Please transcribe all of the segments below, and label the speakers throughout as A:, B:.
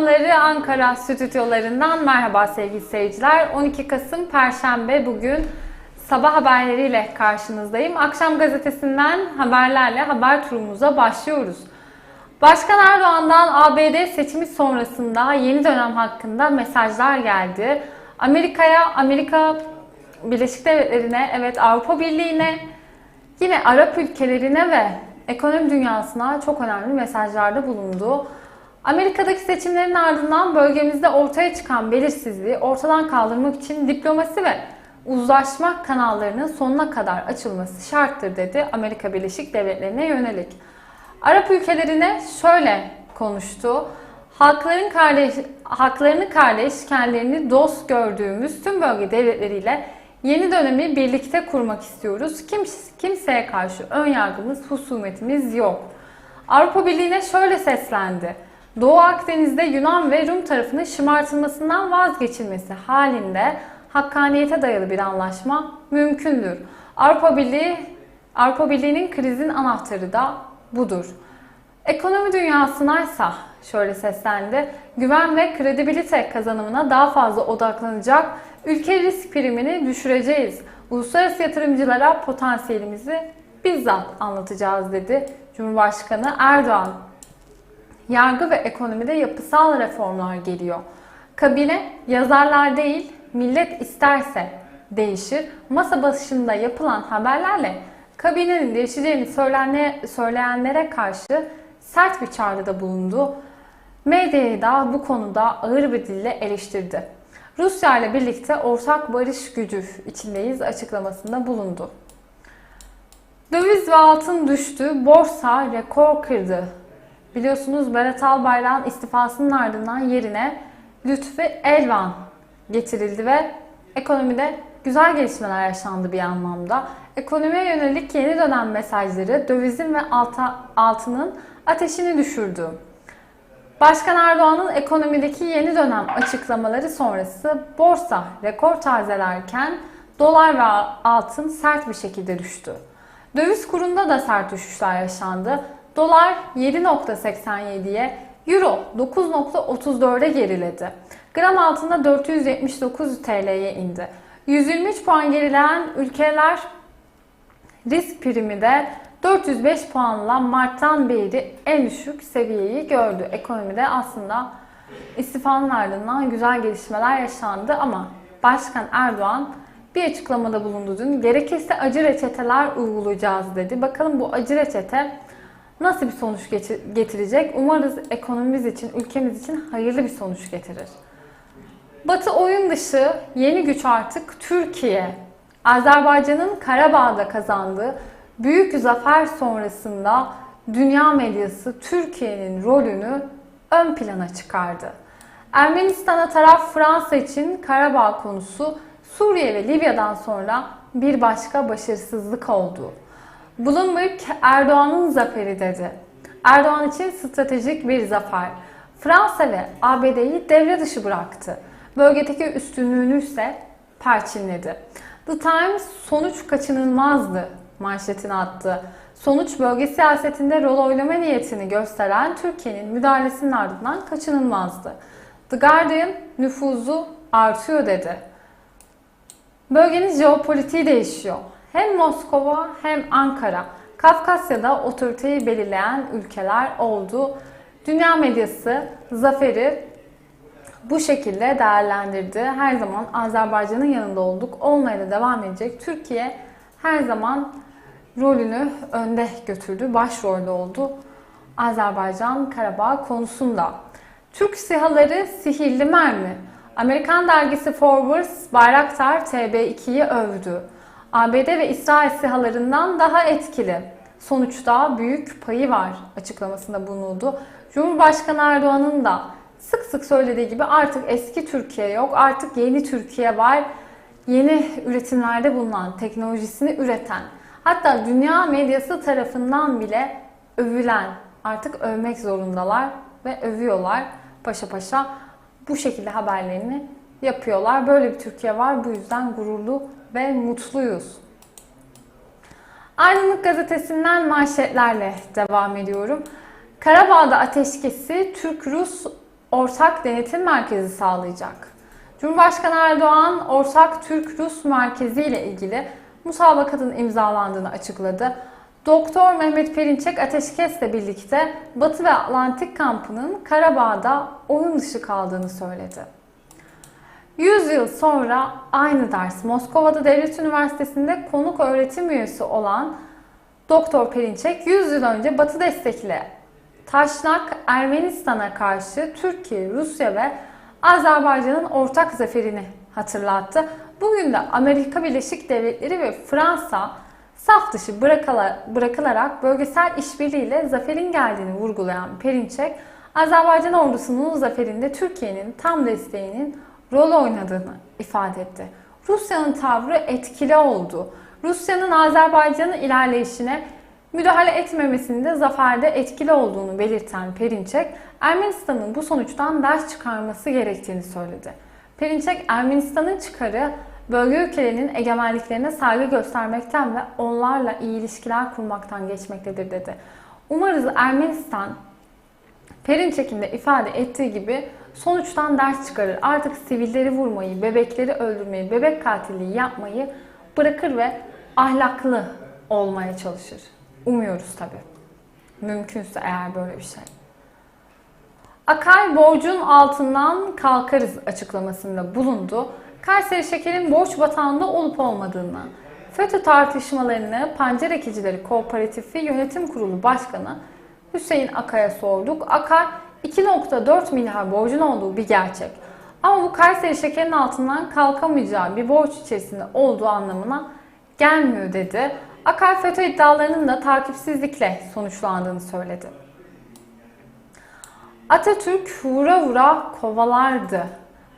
A: ekranları Ankara stüdyolarından merhaba sevgili seyirciler. 12 Kasım Perşembe bugün sabah haberleriyle karşınızdayım. Akşam gazetesinden haberlerle haber turumuza başlıyoruz. Başkan Erdoğan'dan ABD seçimi sonrasında yeni dönem hakkında mesajlar geldi. Amerika'ya, Amerika Birleşik Devletleri'ne, evet Avrupa Birliği'ne, yine Arap ülkelerine ve ekonomi dünyasına çok önemli mesajlarda bulundu. Amerika'daki seçimlerin ardından bölgemizde ortaya çıkan belirsizliği ortadan kaldırmak için diplomasi ve uzlaşma kanallarının sonuna kadar açılması şarttır dedi Amerika Birleşik Devletleri'ne yönelik. Arap ülkelerine şöyle konuştu. Halkların kardeş, haklarını kardeş, kendilerini dost gördüğümüz tüm bölge devletleriyle yeni dönemi birlikte kurmak istiyoruz. Kim, kimseye karşı ön yargımız, husumetimiz yok. Avrupa Birliği'ne şöyle seslendi. Doğu Akdeniz'de Yunan ve Rum tarafının şımartılmasından vazgeçilmesi halinde hakkaniyete dayalı bir anlaşma mümkündür. Avrupa Birliği Avrupa Birliği'nin krizin anahtarı da budur. Ekonomi dünyasına ise şöyle seslendi. Güven ve kredibilite kazanımına daha fazla odaklanacak ülke risk primini düşüreceğiz. Uluslararası yatırımcılara potansiyelimizi bizzat anlatacağız dedi Cumhurbaşkanı Erdoğan. Yargı ve ekonomide yapısal reformlar geliyor. Kabine yazarlar değil, millet isterse değişir. Masa başında yapılan haberlerle kabinenin değişeceğini söyleyenlere karşı sert bir çağrıda bulundu. Medyayı da bu konuda ağır bir dille eleştirdi. Rusya ile birlikte ortak barış gücü içindeyiz açıklamasında bulundu. Döviz ve altın düştü, borsa rekor kırdı. Biliyorsunuz Berat Albayrak'ın istifasının ardından yerine Lütfi Elvan getirildi ve ekonomide güzel gelişmeler yaşandı bir anlamda. Ekonomiye yönelik yeni dönem mesajları dövizin ve alta, altının ateşini düşürdü. Başkan Erdoğan'ın ekonomideki yeni dönem açıklamaları sonrası borsa rekor tazelerken dolar ve altın sert bir şekilde düştü. Döviz kurunda da sert düşüşler yaşandı. Dolar 7.87'ye, Euro 9.34'e geriledi. Gram altında 479 TL'ye indi. 123 puan gerileyen ülkeler risk primi de 405 puanla Mart'tan beri en düşük seviyeyi gördü. Ekonomide aslında istifanın ardından güzel gelişmeler yaşandı ama Başkan Erdoğan bir açıklamada bulundu dün. Gerekirse acı reçeteler uygulayacağız dedi. Bakalım bu acı reçete nasıl bir sonuç getirecek? Umarız ekonomimiz için, ülkemiz için hayırlı bir sonuç getirir. Batı oyun dışı yeni güç artık Türkiye. Azerbaycan'ın Karabağ'da kazandığı büyük zafer sonrasında dünya medyası Türkiye'nin rolünü ön plana çıkardı. Ermenistan'a taraf Fransa için Karabağ konusu Suriye ve Libya'dan sonra bir başka başarısızlık oldu. Bloomberg Erdoğan'ın zaferi dedi. Erdoğan için stratejik bir zafer. Fransa ve ABD'yi devre dışı bıraktı. Bölgedeki üstünlüğünü ise perçinledi. The Times sonuç kaçınılmazdı manşetini attı. Sonuç bölge siyasetinde rol oynama niyetini gösteren Türkiye'nin müdahalesinin ardından kaçınılmazdı. The Guardian nüfuzu artıyor dedi. Bölgenin jeopolitiği değişiyor. Hem Moskova hem Ankara Kafkasya'da otoriteyi belirleyen ülkeler oldu. Dünya medyası zaferi bu şekilde değerlendirdi. Her zaman Azerbaycan'ın yanında olduk. Olmaya da devam edecek. Türkiye her zaman rolünü önde götürdü. Başrolde oldu. Azerbaycan Karabağ konusunda. Türk sihaları sihirli mermi. Amerikan dergisi Forbes Bayraktar TB2'yi övdü. ABD ve İsrail sihalarından daha etkili. Sonuçta büyük payı var açıklamasında bulunuldu. Cumhurbaşkanı Erdoğan'ın da sık sık söylediği gibi artık eski Türkiye yok, artık yeni Türkiye var. Yeni üretimlerde bulunan, teknolojisini üreten, hatta dünya medyası tarafından bile övülen, artık övmek zorundalar ve övüyorlar paşa paşa. Bu şekilde haberlerini yapıyorlar. Böyle bir Türkiye var. Bu yüzden gururlu ve mutluyuz. Aydınlık gazetesinden manşetlerle devam ediyorum. Karabağ'da ateşkesi Türk-Rus ortak denetim merkezi sağlayacak. Cumhurbaşkanı Erdoğan ortak Türk-Rus merkezi ile ilgili musabakanın imzalandığını açıkladı. Doktor Mehmet Perinçek ateşkesle birlikte Batı ve Atlantik kampının Karabağ'da oyun dışı kaldığını söyledi. 100 yıl sonra aynı ders Moskova'da Devlet Üniversitesi'nde konuk öğretim üyesi olan Doktor Perinçek 100 yıl önce Batı destekli Taşnak Ermenistan'a karşı Türkiye, Rusya ve Azerbaycan'ın ortak zaferini hatırlattı. Bugün de Amerika Birleşik Devletleri ve Fransa saf dışı bırakılarak bölgesel işbirliğiyle zaferin geldiğini vurgulayan Perinçek, Azerbaycan ordusunun zaferinde Türkiye'nin tam desteğinin rol oynadığını ifade etti. Rusya'nın tavrı etkili oldu. Rusya'nın Azerbaycan'ın ilerleyişine müdahale etmemesinde zaferde etkili olduğunu belirten Perinçek, Ermenistan'ın bu sonuçtan ders çıkarması gerektiğini söyledi. Perinçek, Ermenistan'ın çıkarı bölge ülkelerinin egemenliklerine saygı göstermekten ve onlarla iyi ilişkiler kurmaktan geçmektedir dedi. Umarız Ermenistan Perinçek'in de ifade ettiği gibi sonuçtan ders çıkarır. Artık sivilleri vurmayı, bebekleri öldürmeyi, bebek katilliği yapmayı bırakır ve ahlaklı olmaya çalışır. Umuyoruz tabi. Mümkünse eğer böyle bir şey. Akay borcun altından kalkarız açıklamasında bulundu. Kayseri Şeker'in borç batağında olup olmadığını, FETÖ tartışmalarını Pancar Ekicileri Kooperatifi Yönetim Kurulu Başkanı Hüseyin Akay'a sorduk. Akay 2.4 milyar borcun olduğu bir gerçek. Ama bu Kayseri Şeker'in altından kalkamayacağı bir borç içerisinde olduğu anlamına gelmiyor dedi. Akay FETÖ iddialarının da takipsizlikle sonuçlandığını söyledi. Atatürk vura vura kovalardı.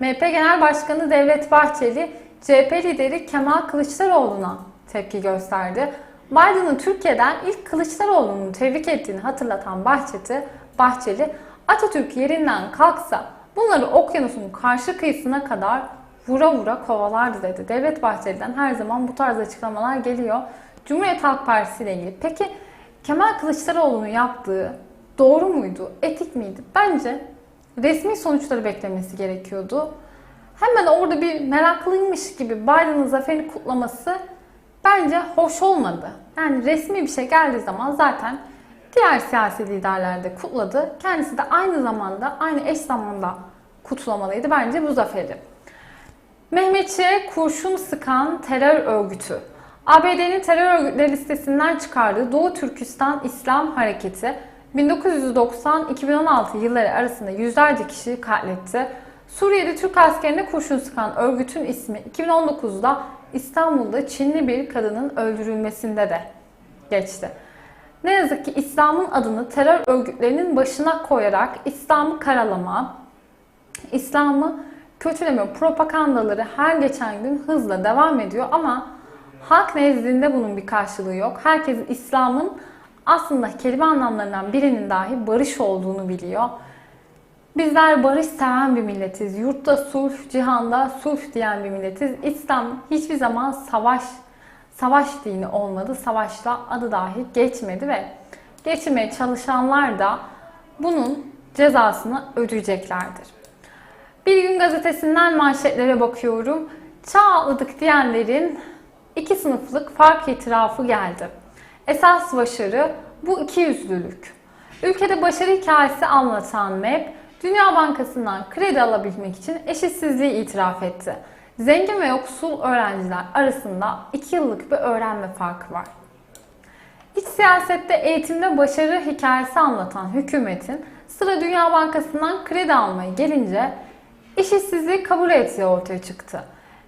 A: MHP Genel Başkanı Devlet Bahçeli, CHP lideri Kemal Kılıçdaroğlu'na tepki gösterdi. Biden'ın Türkiye'den ilk Kılıçdaroğlu'nu tebrik ettiğini hatırlatan Bahçeli, Bahçeli Atatürk yerinden kalksa bunları okyanusun karşı kıyısına kadar vura vura kovalardı dedi. Devlet Bahçeli'den her zaman bu tarz açıklamalar geliyor. Cumhuriyet Halk Partisi ile ilgili. Peki Kemal Kılıçdaroğlu'nun yaptığı doğru muydu? Etik miydi? Bence resmi sonuçları beklemesi gerekiyordu. Hemen orada bir meraklıymış gibi Biden'ın zaferini kutlaması bence hoş olmadı. Yani resmi bir şey geldiği zaman zaten diğer siyasi liderler de kutladı. Kendisi de aynı zamanda, aynı eş zamanda kutlamalıydı bence bu zaferi. Mehmetçi'ye kurşun sıkan terör örgütü. ABD'nin terör örgütleri listesinden çıkardığı Doğu Türkistan İslam Hareketi 1990-2016 yılları arasında yüzlerce kişiyi katletti. Suriye'de Türk askerine kurşun sıkan örgütün ismi 2019'da İstanbul'da Çinli bir kadının öldürülmesinde de geçti. Ne yazık ki İslam'ın adını terör örgütlerinin başına koyarak İslam'ı karalama, İslam'ı kötüleme propagandaları her geçen gün hızla devam ediyor ama halk nezdinde bunun bir karşılığı yok. Herkes İslam'ın aslında kelime anlamlarından birinin dahi barış olduğunu biliyor. Bizler barış seven bir milletiz. Yurtta sulh, cihanda sulh diyen bir milletiz. İslam hiçbir zaman savaş savaş dini olmadı. Savaşla adı dahi geçmedi ve geçirmeye çalışanlar da bunun cezasını ödeyeceklerdir. Bir gün gazetesinden manşetlere bakıyorum. Çağ atladık diyenlerin iki sınıflık fark itirafı geldi. Esas başarı bu iki yüzlülük. Ülkede başarı hikayesi anlatan MEP, Dünya Bankası'ndan kredi alabilmek için eşitsizliği itiraf etti. Zengin ve yoksul öğrenciler arasında 2 yıllık bir öğrenme farkı var. İç siyasette eğitimde başarı hikayesi anlatan hükümetin sıra Dünya Bankası'ndan kredi almaya gelince eşitsizliği kabul ettiği ortaya çıktı.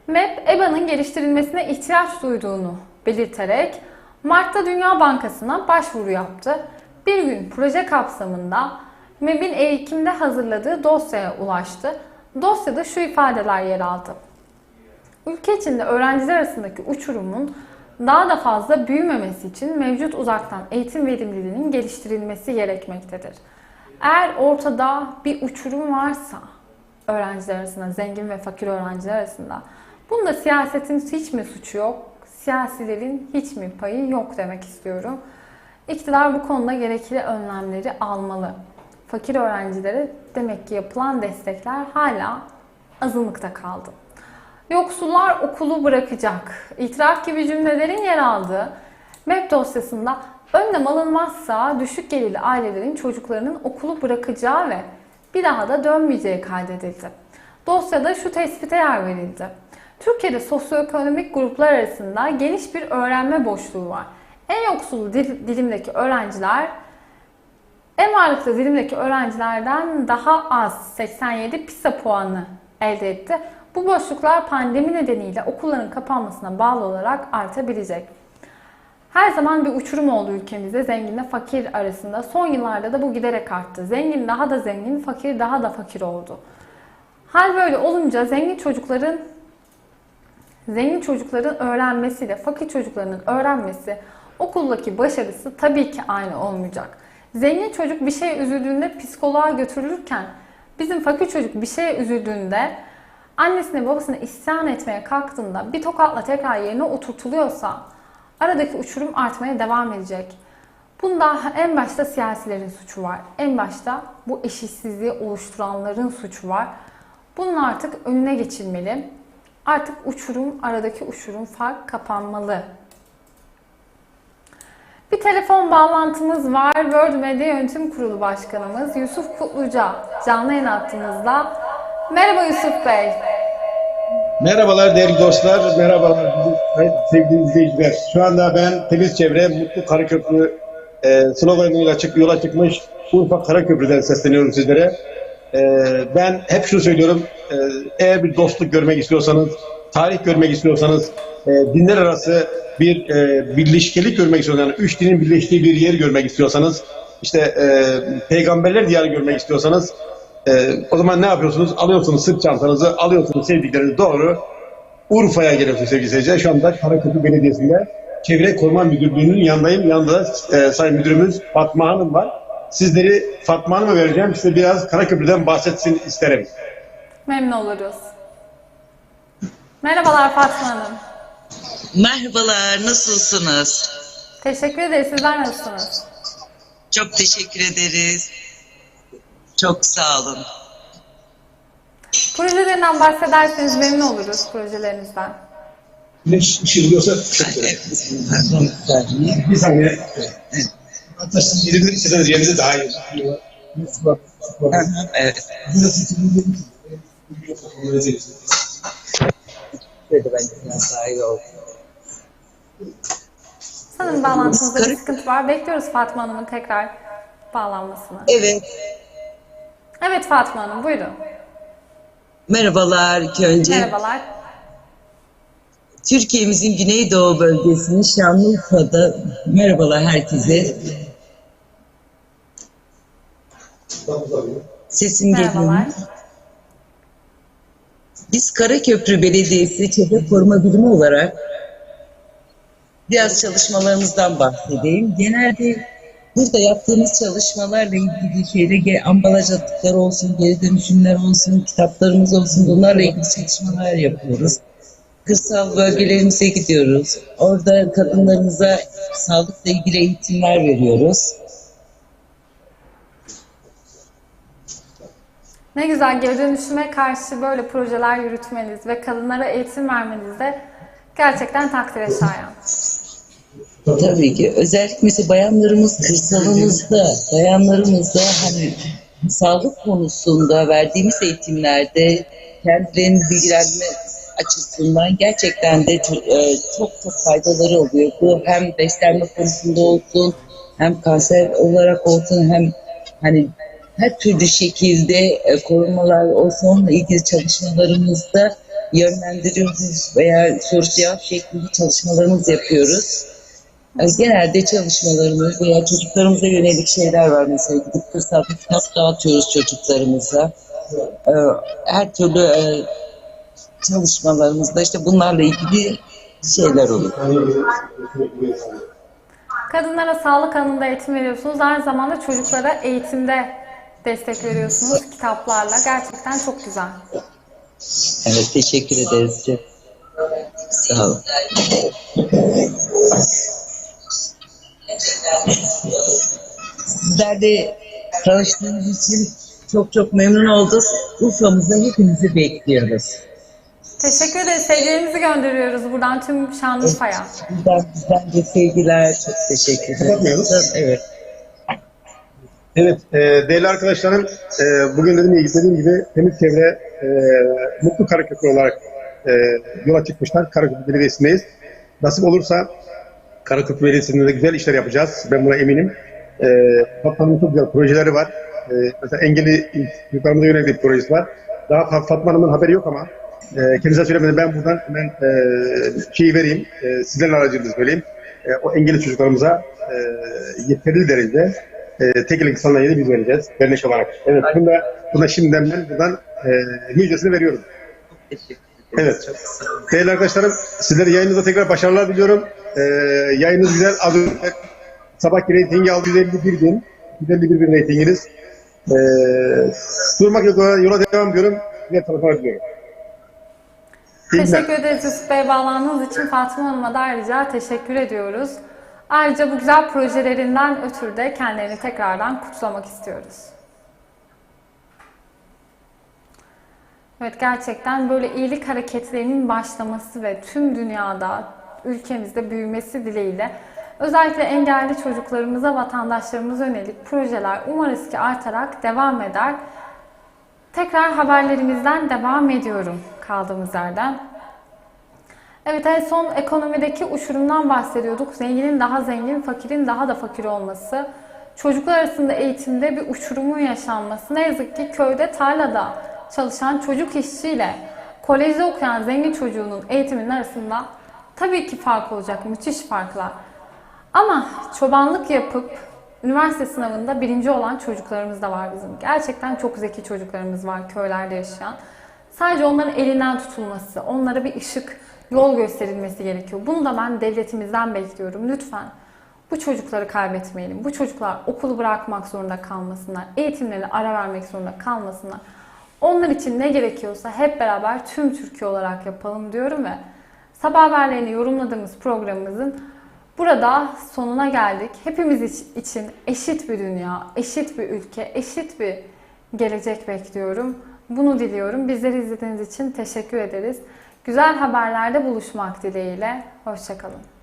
A: MEP, EBA'nın geliştirilmesine ihtiyaç duyduğunu belirterek Mart'ta Dünya Bankası'na başvuru yaptı. Bir gün proje kapsamında MEB'in Ekim'de hazırladığı dosyaya ulaştı. Dosyada şu ifadeler yer aldı. Ülke içinde öğrenciler arasındaki uçurumun daha da fazla büyümemesi için mevcut uzaktan eğitim verimliliğinin geliştirilmesi gerekmektedir. Eğer ortada bir uçurum varsa öğrenciler arasında, zengin ve fakir öğrenciler arasında bunda siyasetin hiç mi suçu yok? Siyasilerin hiç mi payı yok demek istiyorum. İktidar bu konuda gerekli önlemleri almalı. fakir öğrencilere demek ki yapılan destekler hala azınlıkta kaldı. Yoksullar okulu bırakacak. İtiraf gibi cümlelerin yer aldığı MEP dosyasında önlem alınmazsa düşük gelirli ailelerin çocuklarının okulu bırakacağı ve bir daha da dönmeyeceği kaydedildi. Dosyada şu tespite yer verildi. Türkiye'de sosyoekonomik gruplar arasında geniş bir öğrenme boşluğu var. En yoksul dil- dilimdeki öğrenciler en varlıklı dilimdeki öğrencilerden daha az 87 PISA puanı elde etti. Bu boşluklar pandemi nedeniyle okulların kapanmasına bağlı olarak artabilecek. Her zaman bir uçurum oldu ülkemizde zenginle fakir arasında. Son yıllarda da bu giderek arttı. Zengin daha da zengin, fakir daha da fakir oldu. Hal böyle olunca zengin çocukların zengin çocukların öğrenmesiyle fakir çocukların öğrenmesi okuldaki başarısı tabii ki aynı olmayacak. Zengin çocuk bir şeye üzüldüğünde psikoloğa götürülürken bizim fakir çocuk bir şeye üzüldüğünde annesine babasına isyan etmeye kalktığında bir tokatla tekrar yerine oturtuluyorsa aradaki uçurum artmaya devam edecek. Bunda en başta siyasilerin suçu var. En başta bu eşitsizliği oluşturanların suçu var. Bunun artık önüne geçilmeli. Artık uçurum, aradaki uçurum fark kapanmalı. Bir telefon bağlantımız var. World Media Yönetim Kurulu Başkanımız Yusuf Kutluca canlı yayın attığımızda. Merhaba Yusuf Bey.
B: Merhabalar değerli dostlar, merhabalar sevgili izleyiciler. Şu anda ben Temiz Çevre, Mutlu Karaköprü e, sloganıyla çık, yola çıkmış Urfa Karaköprü'den sesleniyorum sizlere. E, ben hep şunu söylüyorum, e, eğer bir dostluk görmek istiyorsanız, tarih görmek istiyorsanız, e, dinler arası bir e, birleşkelik görmek istiyorsanız, yani üç dinin birleştiği bir yer görmek istiyorsanız, işte e, peygamberler diyarı görmek istiyorsanız, ee, o zaman ne yapıyorsunuz? Alıyorsunuz sırt çantanızı, alıyorsunuz sevdiklerinizi doğru Urfa'ya geliyorsunuz sevgili seyirciler. Şu anda Karaköprü Belediyesi'nde Çevre Koruma Müdürlüğü'nün yanındayım. Yanında e, Sayın Müdürümüz Fatma Hanım var. Sizleri Fatma Hanım'a vereceğim. Size biraz Karaköprü'den bahsetsin isterim.
A: Memnun oluruz. Merhabalar Fatma Hanım.
C: Merhabalar, nasılsınız?
A: Teşekkür ederiz. Sizler nasılsınız?
C: Çok teşekkür ederiz. Çok sağ olun.
A: Projelerinden bahsederseniz memnun oluruz projelerinizden.
B: Ne şişiriyorsa
C: Evet, pardon, bir saniye.
B: Hatta siz yerinizi isteseniz yerinizi daha iyi.
C: Evet, şöyle bence biraz daha iyi oldu.
A: Sanırım bağlantımızda bir sıkıntı var. Bekliyoruz Fatma Hanım'ın tekrar bağlanmasını.
C: Evet,
A: Evet Fatma Hanım buyurun.
C: merhabalar ilk önce.
A: Merhabalar.
C: Türkiye'mizin Güneydoğu bölgesinin Şanlıurfa'da merhabalar herkese. Sesim geliyor. mu?
A: Merhabalar.
C: Biz Karaköprü Belediyesi Çevre Koruma Birimi olarak biraz çalışmalarımızdan bahsedeyim. Genelde burada yaptığımız çalışmalarla ilgili şeyde ambalaj atıkları olsun, geri dönüşümler olsun, kitaplarımız olsun bunlarla ilgili çalışmalar yapıyoruz. Kırsal bölgelerimize gidiyoruz. Orada kadınlarımıza sağlıkla ilgili eğitimler veriyoruz.
A: Ne güzel geri dönüşüme karşı böyle projeler yürütmeniz ve kadınlara eğitim vermeniz de gerçekten takdire şayan.
C: Tabii ki. Özellikle mesela bayanlarımız kırsalımızda, bayanlarımızda hani sağlık konusunda verdiğimiz eğitimlerde kendilerini bilgilenme açısından gerçekten de çok, e, çok çok faydaları oluyor. Bu hem beslenme konusunda olsun, hem kanser olarak olsun, hem hani her türlü şekilde e, korumalar olsun onunla ilgili çalışmalarımızda yönlendiriyoruz veya soru cevap şeklinde çalışmalarımız yapıyoruz. Yani genelde çalışmalarımız veya çocuklarımıza yönelik şeyler var mesela gidip kırsalda kitap dağıtıyoruz çocuklarımıza. Ee, Her türlü e, çalışmalarımızda işte bunlarla ilgili şeyler oluyor.
A: Kadınlara sağlık alanında eğitim veriyorsunuz. Aynı zamanda çocuklara eğitimde destek veriyorsunuz kitaplarla. Gerçekten çok güzel.
C: Evet teşekkür ederiz. Sağ olun. Sizler de Tanıştığımız için çok çok memnun olduk. Urfa'mıza hepinizi bekliyoruz.
A: Teşekkür ederiz. Sevgilerimizi gönderiyoruz buradan tüm Şanlıurfa'ya.
C: Bizden, bizden de sevgiler. Çok teşekkür.
B: Kapatmıyoruz.
C: Evet.
B: Evet, e, değerli arkadaşlarım, e, bugün dediğim gibi, dediğim gibi temiz çevre e, Mutlu Karaköprü olarak e, yola çıkmışlar. Karaköprü Belediyesi'ndeyiz. Nasip olursa Karaköprü Belediyesi'nde de güzel işler yapacağız. Ben buna eminim. E, Fatma'nın çok güzel projeleri var. E, mesela engelli çocuklarımıza yönelik bir projesi var. Daha Fa- Fatma Hanım'ın haberi yok ama e, kendisine söylemedi. Ben buradan hemen e, şeyi vereyim. E, sizlerin aracılığınızı söyleyeyim. E, o engelli çocuklarımıza e, yeterli derecede e, tekelik sanayiyi biz vereceğiz dernek olarak. Evet, bunda, buna şimdiden ben buradan e, müjdesini veriyorum. Evet. Değerli arkadaşlarım, sizlere yayınınızda tekrar başarılar diliyorum. E, yayınınız güzel. Az önce sabahki reytingi aldı 151 bin. 151 bin reytinginiz. E, durmak yok, yola devam ediyorum. Diğer tarafa diliyorum.
A: Teşekkür ederiz Yusuf Bey bağlandığınız için Fatma Hanım'a da ayrıca teşekkür ediyoruz. Ayrıca bu güzel projelerinden ötürü de kendilerini tekrardan kutlamak istiyoruz. Evet gerçekten böyle iyilik hareketlerinin başlaması ve tüm dünyada ülkemizde büyümesi dileğiyle özellikle engelli çocuklarımıza, vatandaşlarımıza yönelik projeler umarız ki artarak devam eder. Tekrar haberlerimizden devam ediyorum kaldığımız yerden. Evet en son ekonomideki uçurumdan bahsediyorduk. Zenginin daha zengin, fakirin daha da fakir olması. Çocuklar arasında eğitimde bir uçurumun yaşanması. Ne yazık ki köyde, tarlada çalışan çocuk işçiyle kolejde okuyan zengin çocuğunun eğitiminin arasında tabii ki fark olacak, müthiş farklar. Ama çobanlık yapıp üniversite sınavında birinci olan çocuklarımız da var bizim. Gerçekten çok zeki çocuklarımız var köylerde yaşayan. Sadece onların elinden tutulması, onlara bir ışık, yol gösterilmesi gerekiyor. Bunu da ben devletimizden bekliyorum. Lütfen bu çocukları kaybetmeyelim. Bu çocuklar okulu bırakmak zorunda kalmasınlar. Eğitimlerine ara vermek zorunda kalmasınlar. Onlar için ne gerekiyorsa hep beraber tüm Türkiye olarak yapalım diyorum ve sabah haberlerini yorumladığımız programımızın burada sonuna geldik. Hepimiz iç- için eşit bir dünya, eşit bir ülke, eşit bir gelecek bekliyorum. Bunu diliyorum. Bizleri izlediğiniz için teşekkür ederiz. Güzel haberlerde buluşmak dileğiyle. Hoşçakalın.